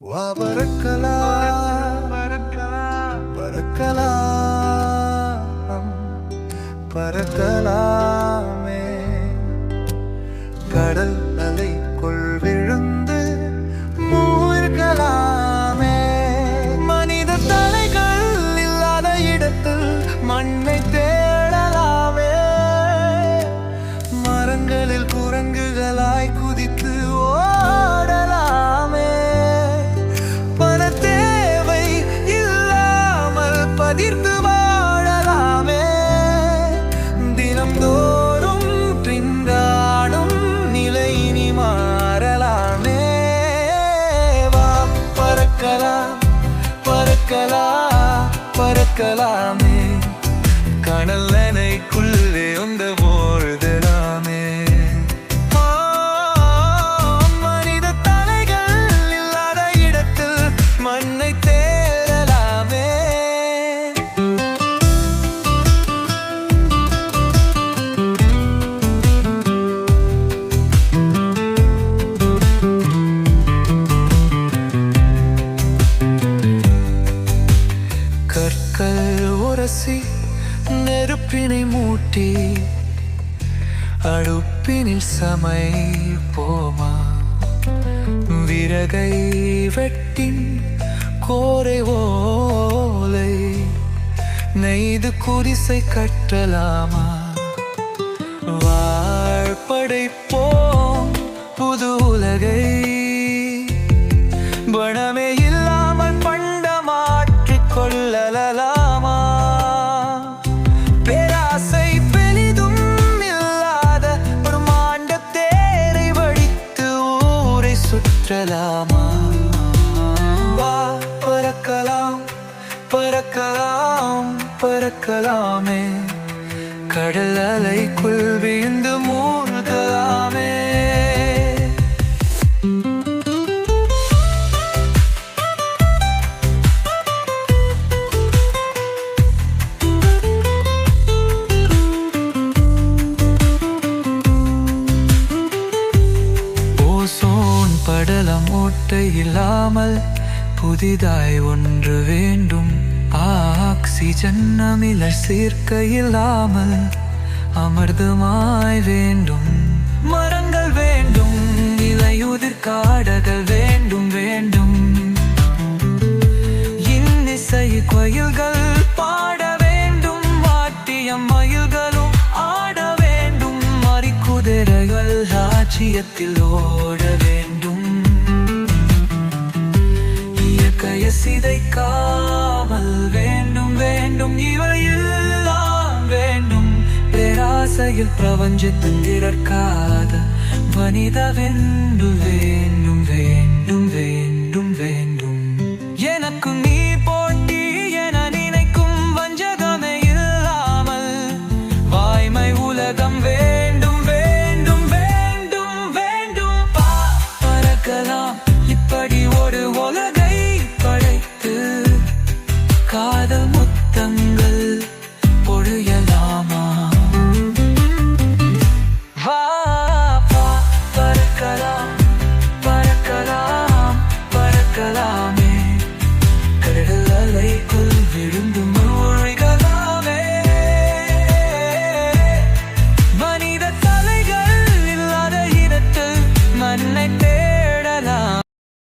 வா பறக்கலாம் பறக்கலாம் பறக்கலாம் பறக்கலாமே. கடல் தினம்தோறும் திண்டாடும் நிலை இனி மாறலாமே. வா பறக்கலாம் பறக்கலாம் பறக்கலாமே. கடல் அணைக்குள்ளே பேசி நெருப்பினை மூட்டி அடுப்பினில் சமை போமா? விறகை வெட்டின் கோரை ஓலை நெய்து குடிசை கட்டலாமா வாழ்படைப்போம் புது உலகை. பணமே பறக்கலாம் பறக்கலாமே. கடல் அலைக்குள் வீழ்ந்து மூழ்கலாமே. ஓசோன் படலம் ஓட்டை இல்லாமல் புதிதாய் ஒன்று வேண்டும். ஆக்சிஜன் அமில சேர்க்கை இல்லாமல் அமிர்தமாய் வேண்டும். மரங்கள் வேண்டும் இலையுதிர் காடகள் வேண்டும் வேண்டும். இன்னிசை கோயில்கள் பாட வேண்டும் வாட்டியம் மயில்களும் ஆட வேண்டும். மறிக்குதிரைகள் ராஜ்யத்தில் ஓட வேண்டும். இயற்கைய சிதைக்காமல் ஆசையில் பிரபஞ்சத்தின் திறக்காத வனித வென்று வேண்டும் வேண்டும் வேண்டும் வேண்டும். எனக்கு நீ போட்டி என நினைக்கும் வஞ்சகமே இல்லாமல் வாய்மை உலகம் வேண்டும் வேண்டும் வேண்டும் வேண்டும். பறக்கலாம். இப்படி ஒரு உலகம்